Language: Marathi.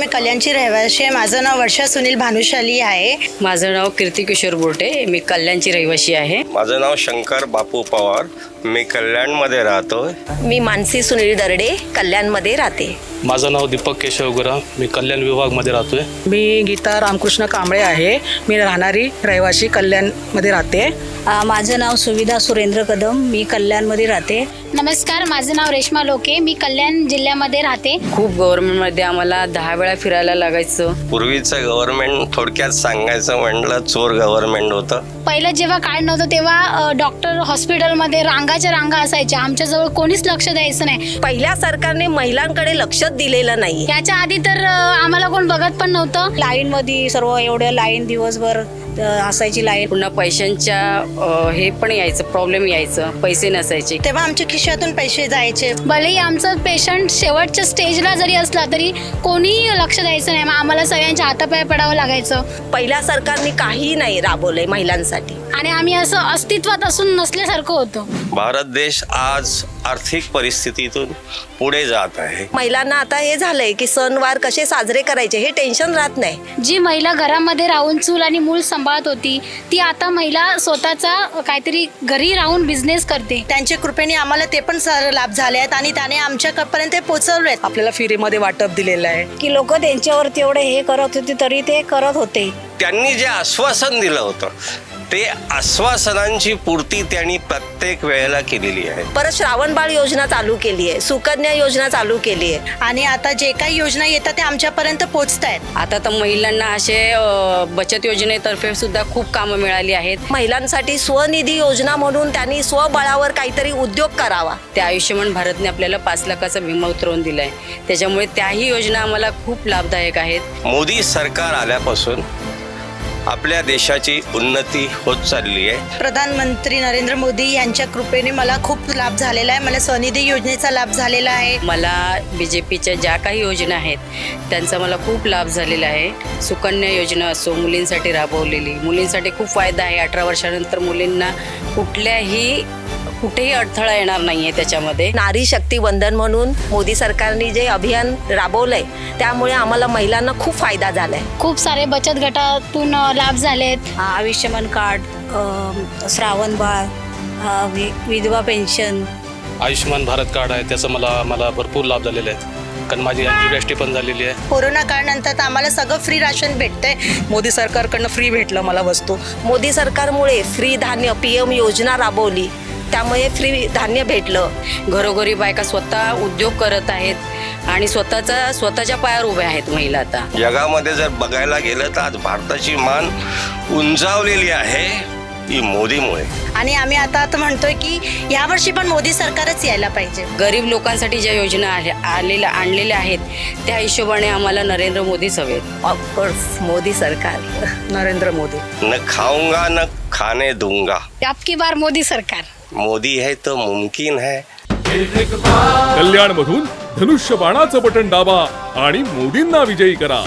मी कल्याणची रहिवाशी आहे. माझं नाव वर्षा सुनील भानुशाली आहे. माझं नाव कीर्ती किशोर बोर्टे. मी कल्याणची रहिवासी आहे. माझं नाव शंकर बापू पवार. मी कल्याणमध्ये राहतोय. मी मानसी सुनील दर्डे कल्याणमध्ये राहते. माझं नाव दीपक केशव गुरा. मी कल्याण विभागमध्ये राहतोय. मी गीता रामकृष्ण कांबळे आहे. मी राहणारी रहिवाशी कल्याणमध्ये राहते. माझं नाव सुविधा सुरेंद्र कदम. मी कल्याणमध्ये राहते. नमस्कार माझं नाव रेश्मा लोके. मी कल्याण जिल्ह्यामध्ये राहते. खूप गव्हर्नमेंटमध्ये आम्हाला दहा वेळा फिरायला लागायचं. पूर्वीचं गव्हर्नमेंट थोडक्यात सांगायचं म्हणलं चोर गव्हर्नमेंट होतं. पहिलं जेव्हा कार्ड नव्हतं तेव्हा डॉक्टर हॉस्पिटलमध्ये रांगाच्या रांगा असायच्या. आमच्याजवळ कोणीच लक्ष द्यायचं नाही. पहिल्या सरकारने महिलांकडे लक्षच दिलेलं नाही याच्या आधी तर अ, आम्हाला कोण बघत पण नव्हतं. लाईनमध्ये सर्व एवढ्या लाईन दिवसभर असायची लाईन. पुन्हा पैशांच्या हे पण यायचं प्रॉब्लेम यायचं पैसे नसायचे. तेव्हा आमच्या खिशातून पैसे जायचे. भलेही आमचं पेशंट शेवटच्या स्टेजला जरी असला तरी कोणीही लक्ष द्यायचं नाही. मग आम्हाला सगळ्यांच्या हातापाय पडावं लागायचं. पहिल्या सरकारने काही नाही राबवलंय महिलांसाठी. आणि आम्ही असं अस्तित्वात असून नसल्यासारखं होतो. भारत देश आज आर्थिक परिस्थितीतून पुढे जात आहे. महिलांना आता हे झालंय की सणवार कसे साजरे करायचे हे टेन्शन राहत नाही. जी महिला घरामध्ये राहून चूल आणि मूल सांभाळत होती. ती आता महिला स्वतःचा काहीतरी घरी राहून बिझनेस करते. त्यांच्या कृपेने आम्हाला ते पण सारे लाभ झाले आहेत आणि त्याने आमच्यापर्यंत ते पोहोचवले आहेत. आपल्याला फ्रीमध्ये वाटप दिलेलं आहे. की लोक त्यांच्यावरती एवढे हे करत होते तरी ते करत होते. त्यांनी जे आश्वासन दिलं होतं ते आश्वासनांची पूर्ती त्यांनी प्रत्येक वेळेला केलेली आहे. परत श्रावण बाळ योजना चालू केली आहे. सुकन्या योजना चालू केली आहे. आणि आता जे काही योजना येतात ते आमच्यापर्यंत पोहोचत आहेत आता तर महिलांना असे बचत योजनेतर्फे सुद्धा खूप कामं मिळाली आहेत. महिलांसाठी स्वनिधी योजना म्हणून त्यांनी स्वबळावर काहीतरी उद्योग करावा. त्या आयुष्यमान भारतने आपल्याला पाच लाखाचा विमा उतरवून दिलाय. त्याच्यामुळे त्याही योजना आम्हाला खूप लाभदायक आहेत. मोदी सरकार आल्यापासून आपल्या देशाची उन्नती होत चालली आहे. प्रधानमंत्री नरेंद्र मोदी यांच्या कृपेने मला खूप लाभ झालेला आहे. मला स्वनिधी योजनेचा लाभ झालेला आहे. मला बी जे पीच्या ज्या काही योजना आहेत त्यांचा मला खूप लाभ झालेला आहे. सुकन्या योजना असो मुलींसाठी राबवलेली. मुलींसाठी खूप फायदा आहे. अठरा वर्षानंतर मुलींना कुठल्याही कुठेही अडथळा येणार नाही आहे त्याच्यामध्ये. नारी शक्ती वंदन म्हणून मोदी सरकारने जे अभियान राबवलंय त्यामुळे आम्हाला महिलांना खूप फायदा झालाय. खूप सारे बचत गटातून लाभ झालेत. आयुष्यमान कार्ड श्रावण बाळ विधवा पेन्शन. आयुष्यमान भारत कार्ड आहे त्याचा मला मला भरपूर लाभ झालेले आहेत. कारण माझी अँजिओप्लास्टी पण झालेली आहे. कोरोना काळानंतर तर आम्हाला सगळं फ्री राशन भेटतंय. मोदी सरकारकडनं फ्री भेटलं मला वस्तू. मोदी सरकारमुळे फ्री धान्य पीएम योजना राबवली. त्यामुळे फ्री धान्य भेटलं. घरोघरी बायका स्वतः उद्योग करत आहेत आणि स्वतःचा स्वतःच्या पायावर उभ्या आहेत महिला आता. जगामध्ये जर बघायला गेलं तर आज भारताची मान उंचावलेली आहे ती मोदीमुळे. आणि आम्ही आता आता म्हणतोय की यावर्षी पण मोदी सरकारच यायला पाहिजे. गरीब लोकांसाठी ज्या योजना आलेल्या आणलेल्या आहेत त्या हिशोबाने आम्हाला नरेंद्र मोदीच हवेत. ऑफकोर्स मोदी सरकार. नरेंद्र मोदी. न खाऊंगा न खाने दूंगा. आपकी बार मोदी सरकार. मोदी है तो मुमकिन है। कल्याणमधून धनुष्य बाणाचं बटन दाबा आणि मोदींना विजयी करा.